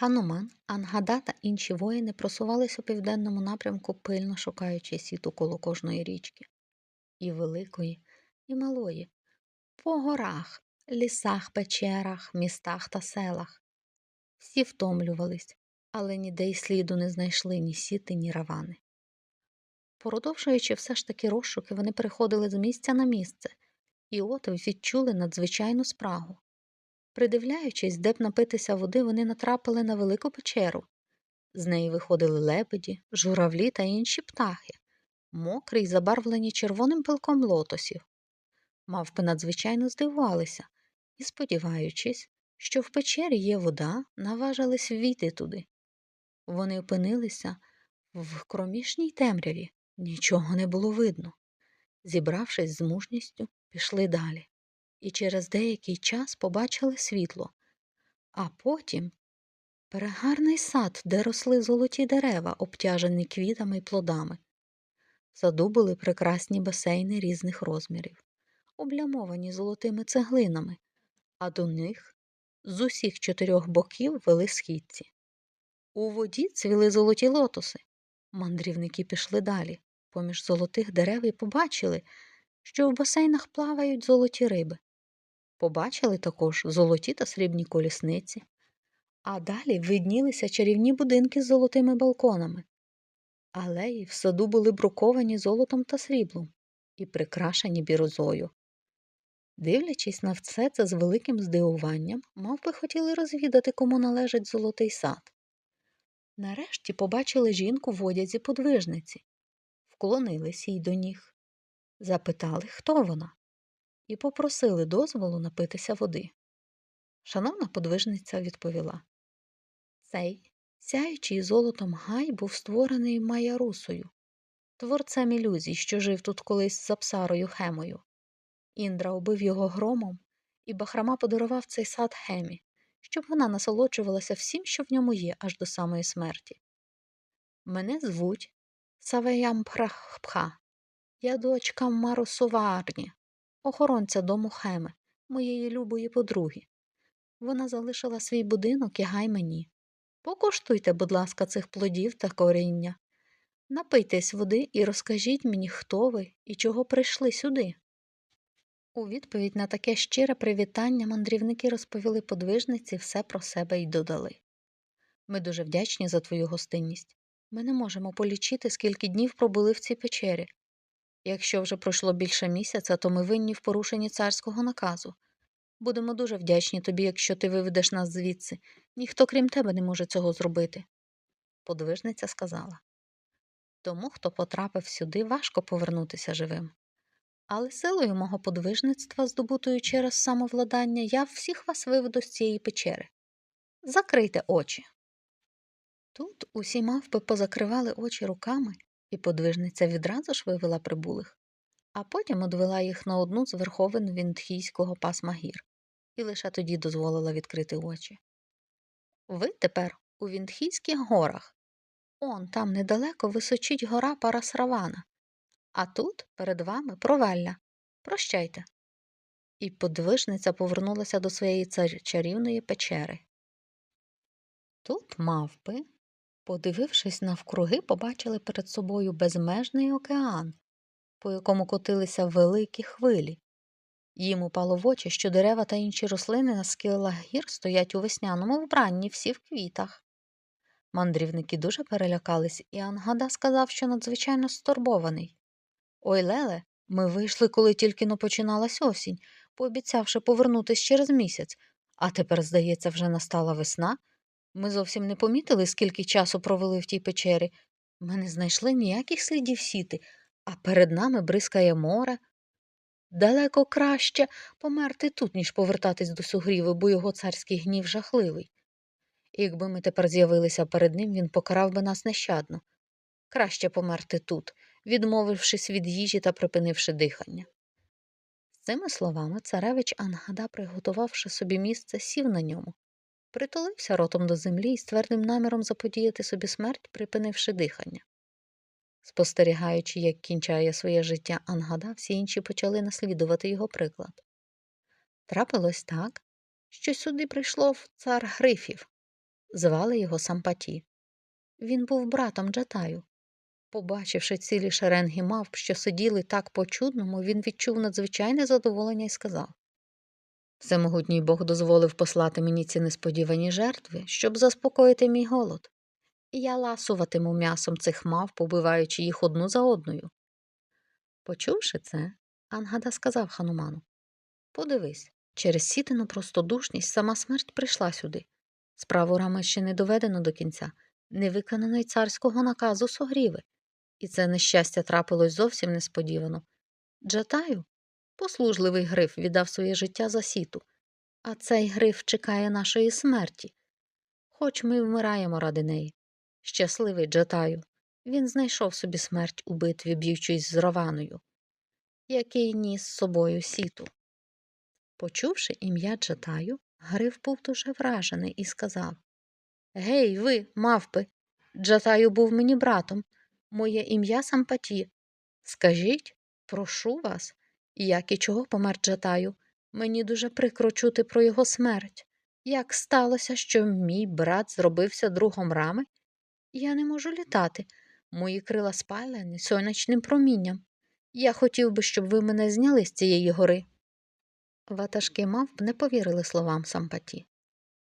Хануман, Ангада та інші воїни просувались у південному напрямку, пильно шукаючи сіту коло кожної річки. І великої, і малої, по горах, лісах, печерах, містах та селах. Всі втомлювались, але ніде й сліду не знайшли ні сіти, ні равани. Продовжуючи все ж таки розшуки, вони переходили з місця на місце, і от відчули надзвичайну спрагу. Придивляючись, де б напитися води, вони натрапили на велику печеру. З неї виходили лебеді, журавлі та інші птахи, мокрі й забарвлені червоним пилком лотосів. Мавпи надзвичайно здивувалися і, сподіваючись, що в печері є вода, наважились ввійти туди. Вони опинилися в кромішній темряві, нічого не було видно. Зібравшись з мужністю, пішли далі і через деякий час побачили світло, а потім перегарний сад, де росли золоті дерева, обтяжені квітами й плодами. В саду були прекрасні басейни різних розмірів, облямовані золотими цеглинами, а до них з усіх чотирьох боків вели східці. У воді цвіли золоті лотоси. Мандрівники пішли далі, поміж золотих дерев і побачили, що в басейнах плавають золоті риби. Побачили також золоті та срібні колісниці, а далі виднілися чарівні будинки з золотими балконами. Алеї в саду були бруковані золотом та сріблом і прикрашені бірозою. Дивлячись на все це з великим здивуванням, мавпи хотіли розвідати, кому належить золотий сад. Нарешті побачили жінку в одязі подвижниці, вклонились їй до ніг, запитали, хто вона і попросили дозволу напитися води. Шановна подвижниця відповіла Цей, сяючий золотом гай, був створений Маярусою, творцем ілюзій, що жив тут колись з Апсарою Хемою. Індра убив його громом, і Бахрама подарував цей сад Хемі, щоб вона насолоджувалася всім, що в ньому є, аж до самої смерті. Мене звуть Саваямпрахпха, я дочка Марусуварні, охоронця дому Хеми, моєї любої подруги. Вона залишила свій будинок і гай мені. Покуштуйте, будь ласка, цих плодів та коріння. Напийтесь води і розкажіть мені, хто ви і чого прийшли сюди. У відповідь на таке щире привітання мандрівники розповіли подвижниці все про себе і додали. Ми дуже вдячні за твою гостинність. Ми не можемо полічити, скільки днів пробули в цій печері. Якщо вже пройшло більше місяця, то ми винні в порушенні царського наказу. Будемо дуже вдячні тобі, якщо ти виведеш нас звідси. Ніхто, крім тебе, не може цього зробити. Подвижниця сказала. Тому, хто потрапив сюди, важко повернутися живим. Але силою мого подвижництва, здобутою через самовладання, я всіх вас виведу з цієї печери. Закрийте очі. Тут усі мавпи позакривали очі руками і подвижниця відразу ж вивела прибулих, а потім одвела їх на одну з верховин Вінтхійського пасма гір і лише тоді дозволила відкрити очі. Ви тепер у Вінтхійських горах. Он там недалеко височить гора Парасравана, а тут перед вами провалля. Прощайте. І подвижниця повернулася до своєї чарівної печери. Тут мавпи Подивившись навкруги, побачили перед собою безмежний океан, по якому котилися великі хвилі. Їм упало в очі, що дерева та інші рослини на схилах гір стоять у весняному вбранні всі в квітах. Мандрівники дуже перелякались, і Ангада сказав, що надзвичайно стурбований. Ой, Леле, ми вийшли, коли тільки но починалась осінь, пообіцявши повернутися через місяць, а тепер, здається, вже настала весна. Ми зовсім не помітили, скільки часу провели в тій печері. Ми не знайшли ніяких слідів сіти, а перед нами бризкає море. Далеко краще померти тут, ніж повертатись до сугріви, бо його царський гнів жахливий. Якби ми тепер з'явилися перед ним, він покарав би нас нещадно. Краще померти тут, відмовившись від їжі та припинивши дихання. З цими словами царевич Ангада, приготувавши собі місце, сів на ньому притулився ротом до землі і з твердим наміром заподіяти собі смерть, припинивши дихання. Спостерігаючи, як кінчає своє життя Ангада, всі інші почали наслідувати його приклад. Трапилось так, що сюди прийшло цар Грифів. Звали його Сампаті. Він був братом Джатаю. Побачивши цілі шеренги мавп, що сиділи так по-чудному, він відчув надзвичайне задоволення і сказав Всемогутній Бог дозволив послати мені ці несподівані жертви, щоб заспокоїти мій голод. Я ласуватиму м'ясом цих мав, побиваючи їх одну за одною. Почувши це, Ангада сказав хануману Подивись, через сітину простодушність сама смерть прийшла сюди. Справу рами ще не доведено до кінця, не виконано й царського наказу согріви. І це нещастя трапилось зовсім несподівано. Джатаю, послужливий гриф, віддав своє життя за сіту, а цей гриф чекає нашої смерті. Хоч ми вмираємо ради неї. Щасливий Джатаю, він знайшов собі смерть у битві, б'ючись з Раваною, який ніс з собою сіту. Почувши ім'я Джатаю, Гриф був дуже вражений і сказав Гей, ви, мавпи, Джатаю був мені братом, моє ім'я Сампаті. Скажіть, прошу вас, як і чого помер Джатаю? Мені дуже прикро чути про його смерть. Як сталося, що мій брат зробився другом рами? Я не можу літати. Мої крила спалені сонячним промінням. Я хотів би, щоб ви мене зняли з цієї гори. Ватажки мавп не повірили словам Сампаті,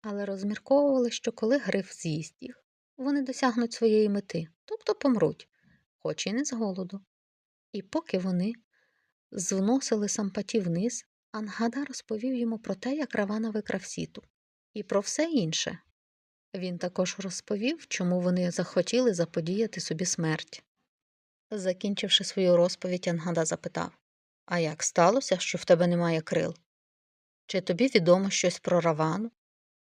але розмірковували, що коли гриф з'їсть їх, вони досягнуть своєї мети, тобто помруть, хоч і не з голоду. І поки вони звносили Сампаті вниз, Ангада розповів йому про те, як Равана викрав сіту, і про все інше. Він також розповів, чому вони захотіли заподіяти собі смерть. Закінчивши свою розповідь, Ангада запитав А як сталося, що в тебе немає крил? Чи тобі відомо щось про Равану?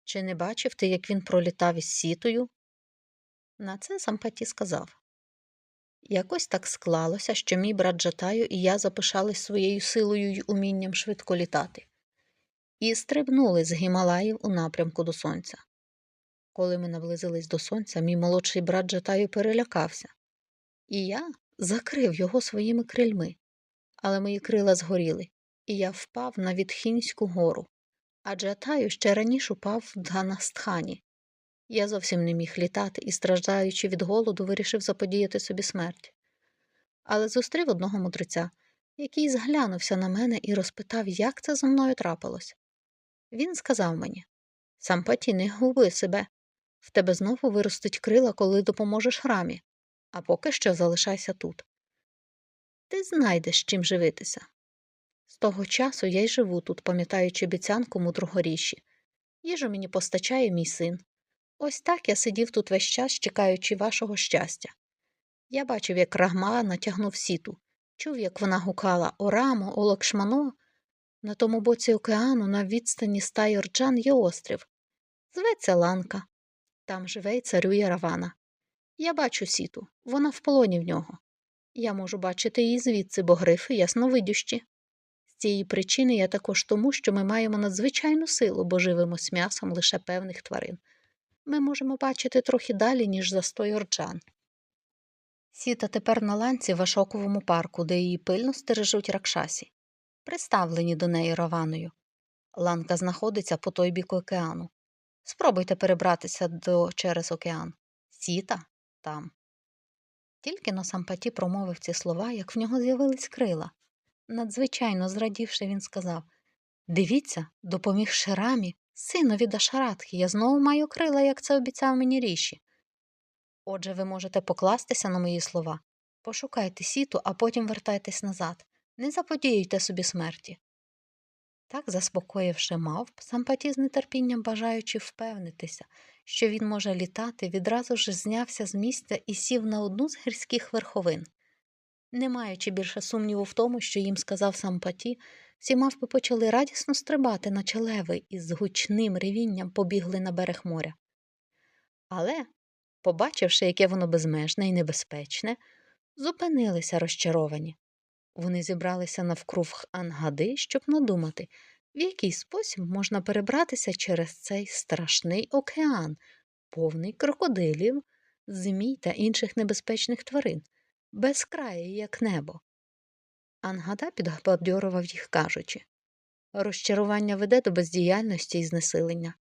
Чи не бачив ти, як він пролітав із сітою? На це Сампаті сказав Якось так склалося, що мій брат Джатаю і я запишались своєю силою й умінням швидко літати, і стрибнули з Гімалаїв у напрямку до сонця. Коли ми наблизились до сонця, мій молодший брат Джатаю перелякався, і я закрив його своїми крильми, але мої крила згоріли, і я впав на Відхінську гору, а Джатаю ще раніше упав в Дганастхані. Я зовсім не міг літати і, страждаючи від голоду, вирішив заподіяти собі смерть. Але зустрів одного мудреця, який зглянувся на мене і розпитав, як це зо мною трапилось. Він сказав мені Сампаті, не губи себе. В тебе знову виростуть крила, коли допоможеш храмі, а поки що залишайся тут. Ти знайдеш чим живитися. З того часу я й живу тут, пам'ятаючи обіцянку мудрого ріші. Їжу мені постачає мій син. Ось так я сидів тут весь час, чекаючи вашого щастя. Я бачив, як рагма натягнув сіту, чув, як вона гукала Орамо, Олакшмано. На тому боці океану, на відстані ста Йорджан, є острів. Зветься Ланка. Там живе й царює Равана. Я бачу сіту, вона в полоні в нього. Я можу бачити її звідси, бо грифи ясновидющі. З цієї причини я також тому, що ми маємо надзвичайну силу, бо живемось м'ясом лише певних тварин. Ми можемо бачити трохи далі, ніж за сто. Сіта тепер на ланці в Ашоковому парку, де її пильно стережуть ракшасі, приставлені до неї раваною. Ланка знаходиться по той бік океану. Спробуйте перебратися до через океан. Сіта там. Тільки но Сампаті промовив ці слова, як в нього з'явились крила. Надзвичайно зрадівши, він сказав Дивіться, допоміг Ширамі, синові Дашаратхи, я знову маю крила, як це обіцяв мені ріші. Отже, ви можете покластися на мої слова. Пошукайте сіту, а потім вертайтесь назад. Не заподіюйте собі смерті. Так, заспокоївши мавп, Сампаті з нетерпінням бажаючи впевнитися, що він може літати, відразу ж знявся з місця і сів на одну з гірських верховин. Не маючи більше сумніву в тому, що їм сказав Сампаті, всі мавпи почали радісно стрибати, наче леви, і з гучним ревінням побігли на берег моря. Але, побачивши, яке воно безмежне і небезпечне, зупинилися розчаровані. Вони зібралися навкруг Ангади, щоб надумати, в який спосіб можна перебратися через цей страшний океан, повний крокодилів, змій та інших небезпечних тварин, безкрає, як небо. Ангада підбадьорував їх, кажучи розчарування веде до бездіяльності і знесилення.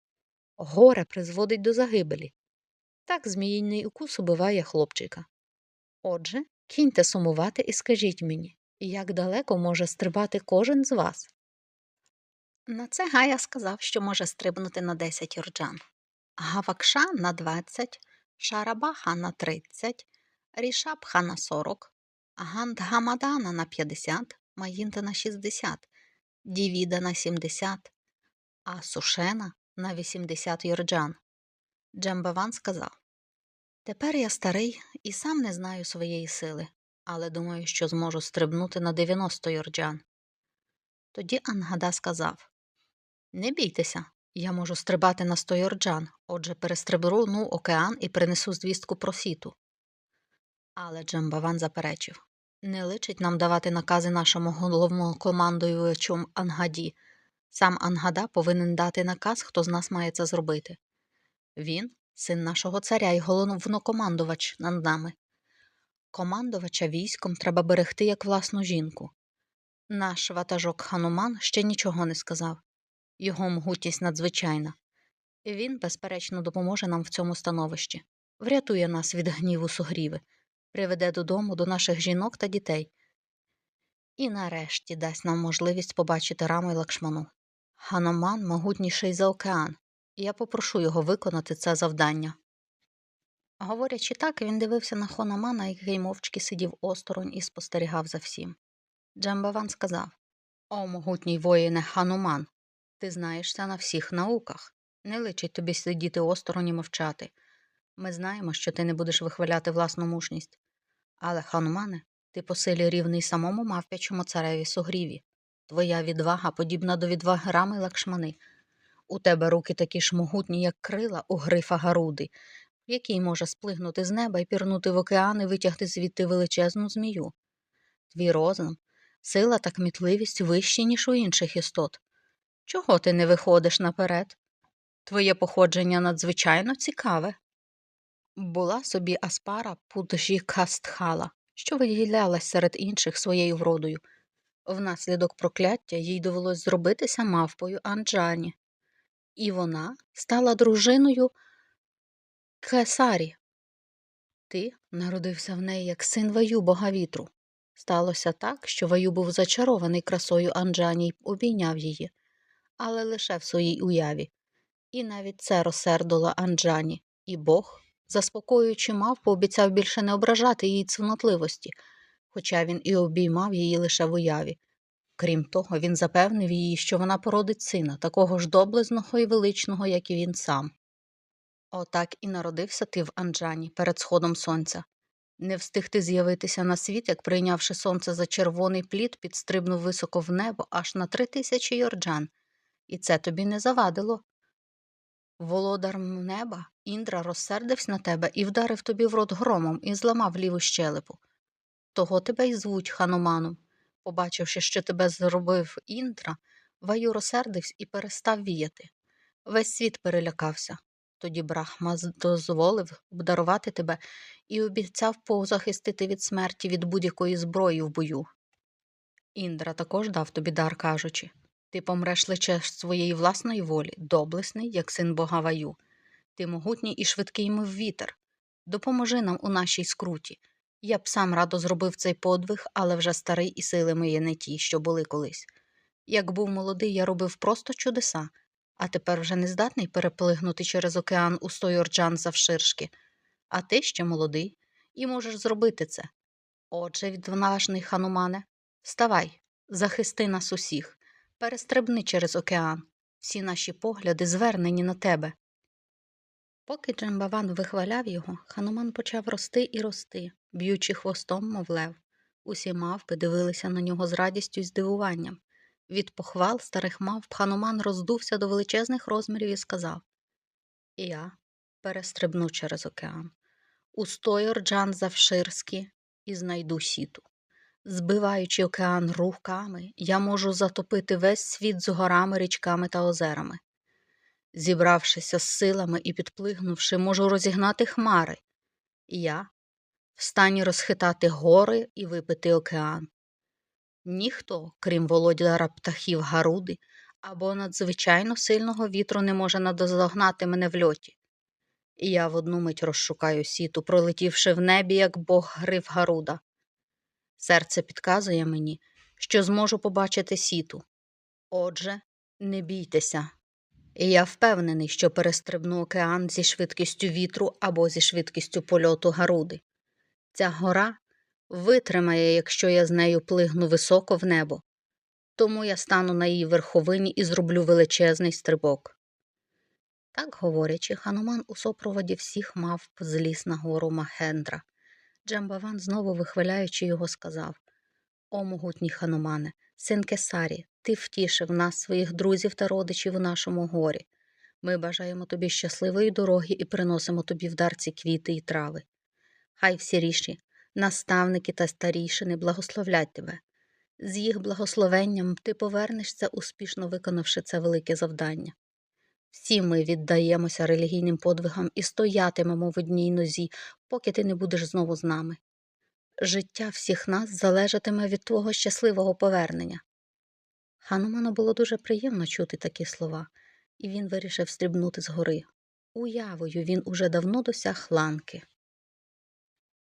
Горе призводить до загибелі. Так зміїний укус убиває хлопчика. Отже, кіньте сумувати і скажіть мені, як далеко може стрибати кожен з вас? На це Гая сказав, що може стрибнути на 10 юрджан, Гавакша на 20, Шарабаха на 30, Рішабха на 40, Гандгамадана на 50, Маїнта на 60, Дівіда на 70, а Сушена на 80 юрджан. Джамбаван сказав Тепер я старий і сам не знаю своєї сили, але думаю, що зможу стрибнути на 90 юрджан. Тоді Ангада сказав Не бійтеся, я можу стрибати на 100 юрджан, отже перестрибну океан і принесу звістку про сіту. Але Джамбаван заперечив Не личить нам давати накази нашому головному командуючому Ангаді. Сам Ангада повинен дати наказ, хто з нас має це зробити. Він син нашого царя і головнокомандувач над нами. Командувача військом треба берегти як власну жінку. Наш ватажок Хануман ще нічого не сказав його могутність надзвичайна. Він, безперечно, допоможе нам в цьому становищі, врятує нас від гніву сугріви, приведе додому до наших жінок та дітей. І нарешті дасть нам можливість побачити раму й лакшману. Хануман могутніший за океан, і я попрошу його виконати це завдання. Говорячи так, він дивився на Хономана, який мовчки сидів осторонь і спостерігав за всім. Джамбаван сказав О, могутній воїне Хануман, ти знаєшся на всіх науках. Не личить тобі сидіти осторонь і мовчати. Ми знаємо, що ти не будеш вихваляти власну мужність. Але, Ханумане, ти по силі рівний самому мавпячому цареві сугріві. Твоя відвага подібна до відваги рами лакшмани. У тебе руки такі ж могутні, як крила у грифа Гаруди, який може сплигнути з неба і пірнути в океан і витягти звідти величезну змію. Твій розум, сила та кмітливість вищі, ніж у інших істот. Чого ти не виходиш наперед? Твоє походження надзвичайно цікаве. Була собі Аспара Пуджі Кастхала, що виділялась серед інших своєю вродою. Внаслідок прокляття їй довелось зробитися мавпою Анджані, і вона стала дружиною Кесарі. Ти народився в неї як син Ваю, бога вітру. Сталося так, що Ваю був зачарований красою Анджані й обійняв її, але лише в своїй уяві. І навіть це розсердило Анджані, і Бог, заспокоюючи мав, пообіцяв більше не ображати її цнотливості, хоча він і обіймав її лише в уяві. Крім того, він запевнив її, що вона породить сина, такого ж доблесного і величного, як і він сам. Отак і народився ти в Анджані перед сходом сонця. Не встиг ти з'явитися на світ, як прийнявши сонце за червоний плід, підстрибнув високо в небо аж на три тисячі йорджан, і це тобі не завадило. Володар неба Індра розсердився на тебе і вдарив тобі в рот громом і зламав ліву щелепу. Того тебе й звуть хануманом. Побачивши, що тебе зробив Індра, Ваю розсердився і перестав віяти. Весь світ перелякався. Тоді Брахма дозволив обдарувати тебе і обіцяв позахистити від смерті від будь-якої зброї в бою. Індра також дав тобі дар, кажучи ти помреш лише з своєї власної волі, доблесний, як син бога Ваю. Ти могутній і швидкий, мов вітер. Допоможи нам у нашій скруті. Я б сам радо зробив цей подвиг, але вже старий і сили мої не ті, що були колись. Як був молодий, я робив просто чудеса, а тепер вже не здатний переплигнути через океан у сто орджан завширшки. А ти ще молодий і можеш зробити це. Отже, відважний ханумане, вставай, захисти нас усіх, перестрибни через океан. Всі наші погляди звернені на тебе. Поки Джамбаван вихваляв його, хануман почав рости і рости, б'ючи хвостом, мов лев. Усі мавпи дивилися на нього з радістю й здивуванням. Від похвал старих мавп хануман роздувся до величезних розмірів і сказав Я перестрибну через океан. Устою рджан завширські і знайду сіту. Збиваючи океан руками, я можу затопити весь світ з горами, річками та озерами. Зібравшися з силами і підплигнувши, можу розігнати хмари. Я в стані розхитати гори і випити океан. Ніхто, крім володяра птахів Гаруди або надзвичайно сильного вітру, не може надозогнати мене в льоті. я в одну мить розшукаю сіту, пролетівши в небі, як бог грив Гаруда. Серце підказує мені, що зможу побачити сіту. Отже, не бійтеся. І я впевнений, що перестрибну океан зі швидкістю вітру або зі швидкістю польоту Гаруди. Ця гора витримає, якщо я з нею плигну високо в небо. Тому я стану на її верховині і зроблю величезний стрибок. Так говорячи, Хануман у супроводі всіх мав зліз на гору Махендра. Джамбаван, знову вихваляючи його, сказав О, могутній Ханумане, син Кесарі, ти втішив нас, своїх друзів та родичів у нашому горі. Ми бажаємо тобі щасливої дороги і приносимо тобі в дарці квіти і трави. Хай всі ріші, наставники та старішини благословлять тебе. З їх благословенням ти повернешся, успішно виконавши це велике завдання. Всі ми віддаємося релігійним подвигам і стоятимемо в одній нозі, поки ти не будеш знову з нами. Життя всіх нас залежатиме від твого щасливого повернення. Хануману було дуже приємно чути такі слова, і він вирішив стрибнути з гори. Уявою він уже давно досяг ланки.